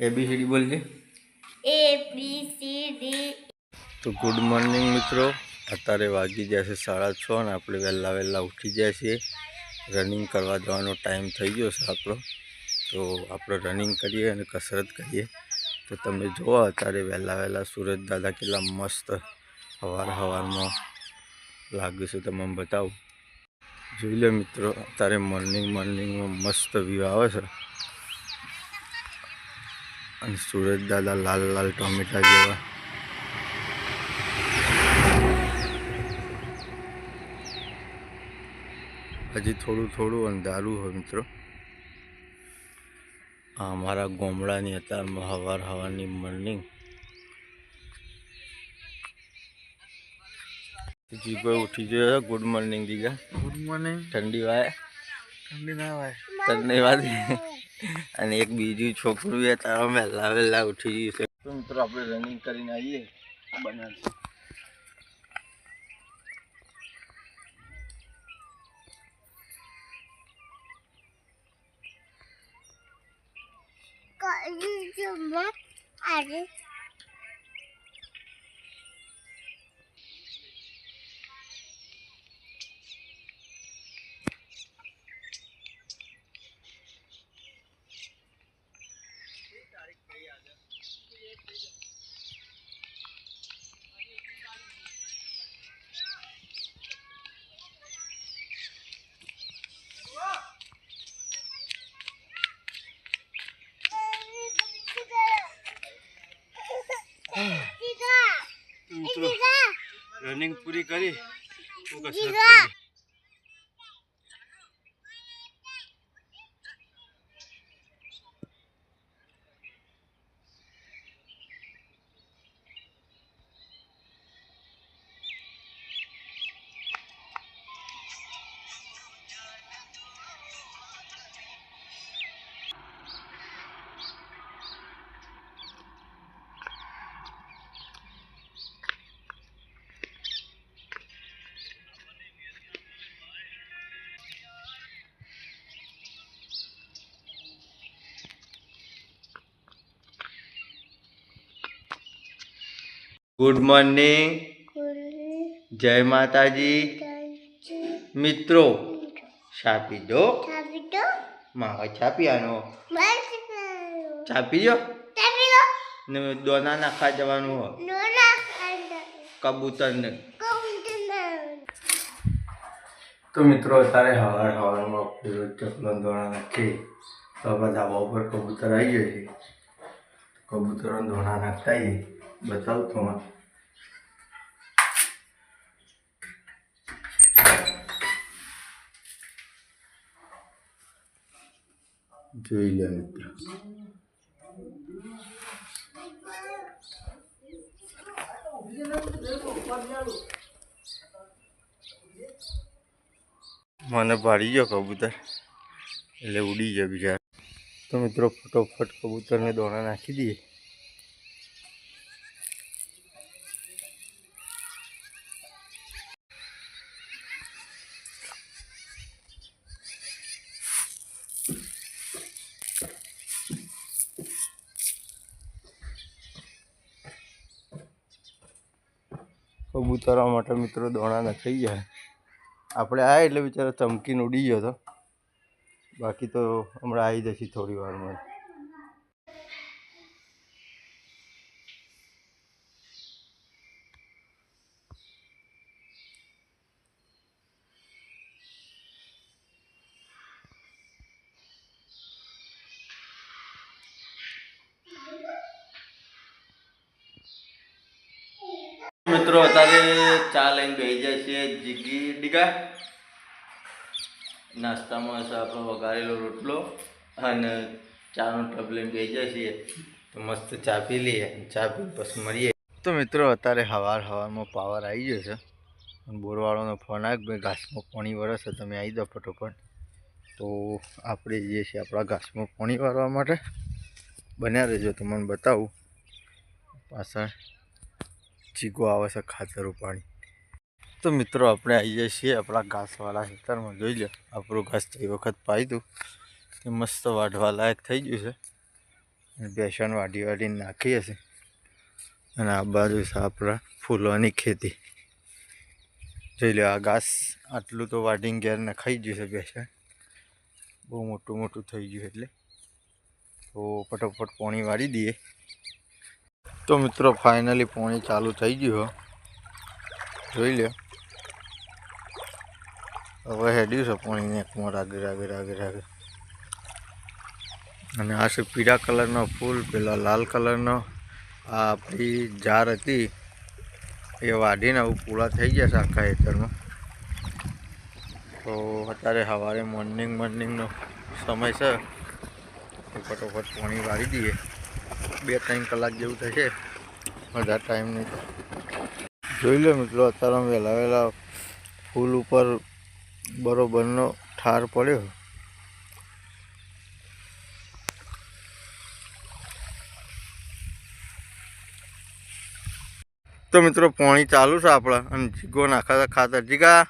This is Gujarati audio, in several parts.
એબીસીડી બોલજે એ બી સી ડી તો ગુડ મોર્નિંગ મિત્રો. અત્યારે વાગી જશે સાડા છ અને આપણે વહેલા વહેલા ઉઠી જાય છીએ. રનિંગ કરવા જવાનો ટાઈમ થઈ ગયો છે આપણો. તો આપણે રનિંગ કરીએ અને કસરત કરીએ. તો તમે જુઓ અત્યારે વહેલા વહેલા સુરજ દાદા કેટલા મસ્ત હવાર હવારમાં લાગ્યું છે તમને બતાવું. જોઈ લો મિત્રો અત્યારે મોર્નિંગ મોર્નિંગમાં મસ્ત વ્યૂ આવે છે. અને સુરજ દાદા લાલ લાલ ટોમેટા જેવા. હજી થોડું થોડું અંધારું હોય મિત્રો. આ અમારા ગોમડાની અત્યારમાં હવાર હવારની મોર્નિંગ જીગો ઉઠી ગયો ગુડ મોર્નિંગ દીગા ગુડ મોર્નિંગ ઠંડી વાય. ઠંડી ના હોય ઠંડી વાત અને એક બીજું છોકરું એ તારા વહેલા વહેલા ઉઠી ગયું છે. તો મિત્રો આપણે રનિંગ કરીને આવીએ. બનાવશે કયું અરે મિત્રો રનિંગ પૂરી કરી. હું કરી ગુડ મોર્નિંગ જય માતાજી. મિત્રો છાપી દો. મારો છાપિયાનો છાપી દો ને દોના નાખવા જવાનું હો કબૂતરને. તો મિત્રો અત્યારે હવાર હવારમાં પેલો ચકલો દોણા નાખી તો આપણા ધાબા ઉપર કબૂતર આવી જાય છે. કબૂતરો દોણા નાખતા આવીએ. બતાવું તમારે જોઈ લે મિત્રો મને ભાડી ગયો કબૂતર એટલે ઉડી ગયો બિચાર તો મિત્રો ફટોફટ કબૂતરને દોણા નાખી દઈએ કબૂતરા માટે મિત્રો દોણા નખાઈ જાય આપણે આ એટલે બિચારો ચમકીને ઉડી ગયો હતો. બાકી તો હમણાં આવી જશે થોડી વારમાં. મિત્રો, અત્યારે ચા લઈને બેસી જાય છે જીગી ડીગા નાસ્તામાં હશે આપણો વઘારેલો રોટલો અને ચાનો ટબ લઈને બેસી જાય છીએ. તો મસ્ત ચા પી લઈએ ચા પી પછી મળીએ. તો મિત્રો, અત્યારે હવાર હવારમાં પાવર આવી ગયો છે. બોરવાળાનો ફોન આવ્યો ભાઈ ઘાસમાં પાણી વરસે તમે આવી દો ફટોફટ. તો આપણે જઈએ છીએ આપણા ઘાસમાં પાણી વાળવા માટે બન્યા રહેજો. તમને બતાવું પાછળ. ચીકો આવે છે ખાતરું પાણી. તો મિત્રો, આપણે આવી જઈએ છીએ આપણા ઘાસવાળા ખેતરમાં. જોઈ લો આપણું ઘાસ તે વખત પાયું તે મસ્ત વાઢવા લાયક થઈ ગયું છે. બેસણ વાઢી વાઢીને નાખી હશે અને આ બાજુ છે આપણા ફૂલોની ખેતી. જોઈ લો આ ઘાસ આટલું તો વાઢીને ઘેર નખાઈ ગયું છે બેસણ બહુ મોટું મોટું થઈ ગયું એટલે. તો ફટોફટ પાણી વાળી દઈએ. તો મિત્રો ફાઇનલી પાણી ચાલુ થઈ ગયું જોઈ લે હવે હેડ્યું છે પાણી નેકમાં રાગે રાગે રાગે રાગે અને આ છે પીળા કલરનો ફૂલ, પેલા લાલ કલરનો. આ આપણી જાર હતી. એ વાઢીને આવું પૂળા થઈ ગયા છે આખા હેતરમાં તો અત્યારે સવારે મોર્નિંગ મોર્નિંગનો સમય છે. ફટોફટ પાણી વાળી દઈએ. બે ત્રણ કલાક જેવું થશે. વધારે ટાઈમ નહીં જોઈ લો મિત્રો અત્યારે વહેલા વહેલા ફૂલ ઉપર બરોબરનો ઠાર પડ્યો. તો મિત્રો, પાણી ચાલુ છે આપણા. અને જીગો નાખાતા ખાતર. જીગા!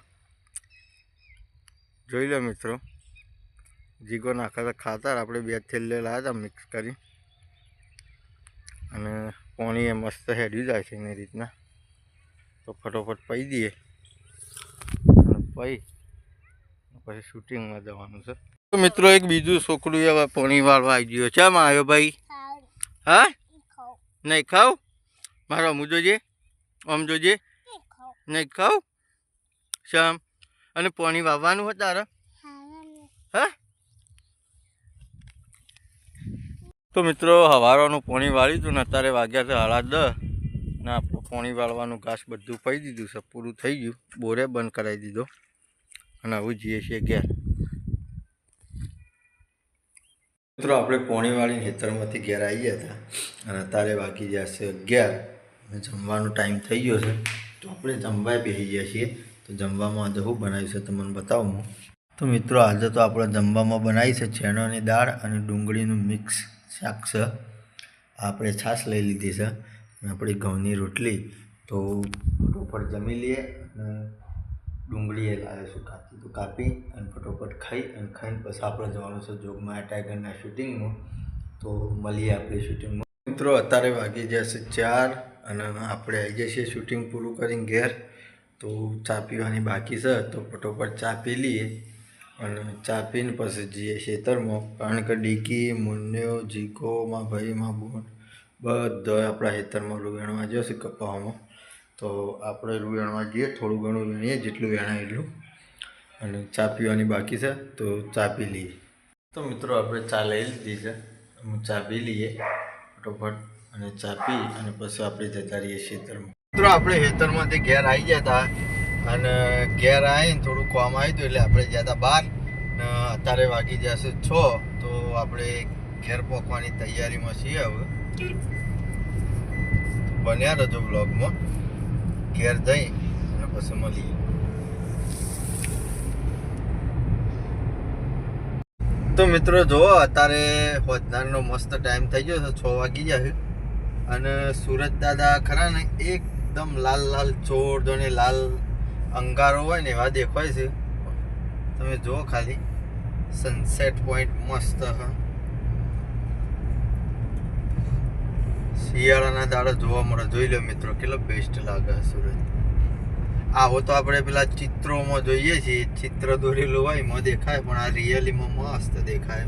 જોઈ લો મિત્રો. જીગો નાખાતા ખાતર આપણે બે થેલે લાવ્યા હતા, મિક્સ કરી. અને પાણી એ મસ્ત હેડી જાય છે એની રીતના. તો ફટોફટ પહી દઈએ. અને પહી પછી શૂટિંગમાં જવાનું છે. તો મિત્રો એક બીજું છોકરું હવે પાણી વાળવા આવી ગયો. છે આમાં આવ્યો ભાઈ? હા? નહીં ખાવ? મારો અમુ જોજે. આમ જોજે. નહીં ખાવ? શામ અને પાણી વાવવાનું હોય તારે? હા? તો મિત્રો, હવારોનું પાણી વાળ્યું હતું ને અત્યારે વાગ્યા છે હાડા દસ ને પાણી વાળવાનું ઘાસ બધું પાઈ દીધું છે, પૂરું થઈ ગયું. બોરે બંધ કરાવી દીધો અને હવે જઈએ છીએ ઘેર. મિત્રો, આપણે પોણી વાળીને ખેતરમાંથી ઘેર આવી ગયા હતા અને અત્યારે વાગી છે અગિયાર અને જમવાનો ટાઈમ થઈ ગયો છે. તો આપણે જમવા બેસી ગયા છીએ. તો જમવામાં આજે શું બનાવ્યું છે તમને બતાવું તો મિત્રો, આજે તો આપણે જમવામાં બનાવી છે ચેણાની દાળ અને ડુંગળીનું મિક્સ. શાક છે. આપણે છાશ લઈ લીધી છે અને આપણી ઘઉંની રોટલી. તો ફટોફટ જમી લઈએ અને ડુંગળી એ લાવ્યો છું કાપી તો કાપી અને ફટોફટ ખાઈ અને ખાઈને પછી આપણે જવાનું છે જોગમાં ટાઈગરના શૂટિંગમાં તો મળીએ આપણે શૂટિંગમાં. મિત્રો, અત્યારે વાગી જશે ચાર અને આપણે આવી જઈએ છીએ શૂટિંગ પૂરું કરીને ઘેર. તો ચા પીવાની બાકી છે તો ફટોફટ ચા પી લઈએ. અને ચા પીને પછી જઈએ ખેતરમાં. કારણ કે ડીકી મુન્યો જીકો માં ભાઈ માં આપણા ખેતરમાં રૂવેણમાં જશે કપાવામાં તો આપણે રૂવેણમાં જઈએ થોડું ઘણું વીણીએ, જેટલું વેણાય એટલું. અને ચા પીવાની બાકી છે, તો ચા પી લઈએ. તો મિત્રો, આપણે ચા લઈ લીધી છે. ચા પી લઈએ ફટોફટ અને ચા પી અને પછી આપણે જતા રહીએ ખેતરમાં. મિત્રો, આપણે ખેતરમાંથી ઘેર આવી ગયા હતા. અને ઘેર આવીને થોડું કામ આવ્યું હતું એટલે આપણે ગયા હતા બહાર અત્યારે વાગી જશે છ તો આપણે ઘેર પહોંચવાની તૈયારીમાં છીએ હવે. બન્યા રહેજો બ્લોગમાં ઘેર જઈ અને પછી મળીએ. તો મિત્રો જુઓ અત્યારે હોજનારનો મસ્ત ટાઈમ થઈ ગયો છે, છ વાગી જશે અને સુરત દાદા ખરા ને, એકદમ લાલ લાલ ચોર જોને લાલ અંગારો હોય ને એવા દેખાય છે. તમે જુઓ ખાલી. સનસેટ પોઈન્ટ મસ્ત, હા. શિયાળાના દાડા જોવા મળે. જોઈ લો મિત્રો, કેટલો બેસ્ટ લાગે સુરત આવો તો આપણે પેલા ચિત્રોમાં જોઈએ છીએ. ચિત્ર દોરેલું હોય એમાં દેખાય, પણ આ રિયલીમાં મસ્ત દેખાય.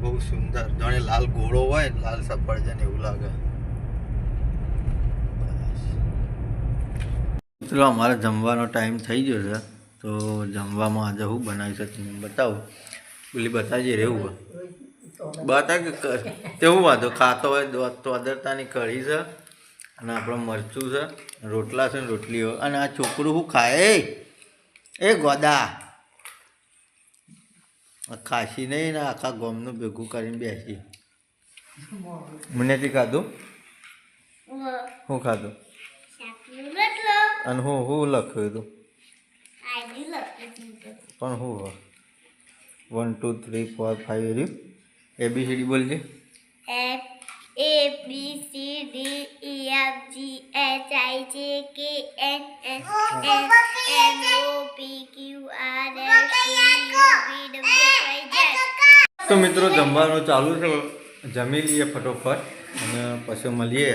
બહુ સુંદર. જાણે લાલ ઘોડો હોય લાલ સફરજન એવું લાગે. મિત્રો અમારે જમવાનો ટાઈમ થઈ ગયો છે. તો જમવામાં આજે હું બનાવી છે તમને બતાવું. પેલી બતાવી રહેવું હોય. બતા કે તેવું તે વાંધો. ખાતો હોય તો અદરતાની કઢી છે અને આપણો મરચું છે રોટલા છે ને રોટલી હોય. અને આ છોકરું હું ખાય? એ ગોદા. ખાશી ખાસી નહીં ને આખા ગોમનું ભેગું કરીને બેસી. મને થી ખાધું? હું ખાધું? અને હું હું લખ્યું હતું પણ હું one two three four five એર્યું ABCD બોલજે F A B C D E F G H I J K N N S M O P Q R S T U V W X Y Z. તો મિત્રો જમવાનું ચાલુ છે. જમી લઈએ ફટોફટ અને પછી મળીએ.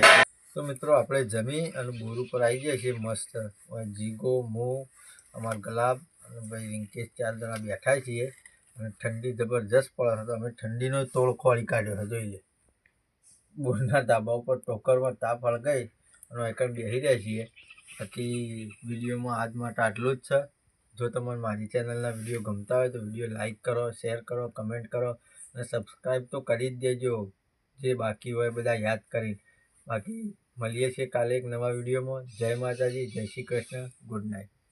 તો મિત્રો, આપણે જમી અને બોર ઉપર આવી ગયા છીએ મસ્ત. જીગો, મોં, અમાર ગુલાબ અને ભાઈ રિંકેશ ચાર જણા બેઠા છીએ. અને ઠંડી જબરજસ્ત પડે તો અમે ઠંડીનો તોડ ખોળી કાઢ્યો છે, જોઈ લે. બોરના ધાબા ઉપર ટોકરમાં તાપ હળગાઈ અને એકણ બેસી રહ્યા છીએ. બાકી વિડીયોમાં આજ માટે આટલું જ છે. જો તમને મારી ચેનલના વીડિયો ગમતા હોય તો વીડિયો લાઇક કરો, શેર કરો, કમેન્ટ કરો અને સબસ્ક્રાઈબ તો કરી જ દેજો. જે બાકી હોય બધા યાદ કરી બાકી મળીએ છીએ કાલે એક નવા વિડીયોમાં. જય માતાજી જય શ્રી કૃષ્ણ. Good night.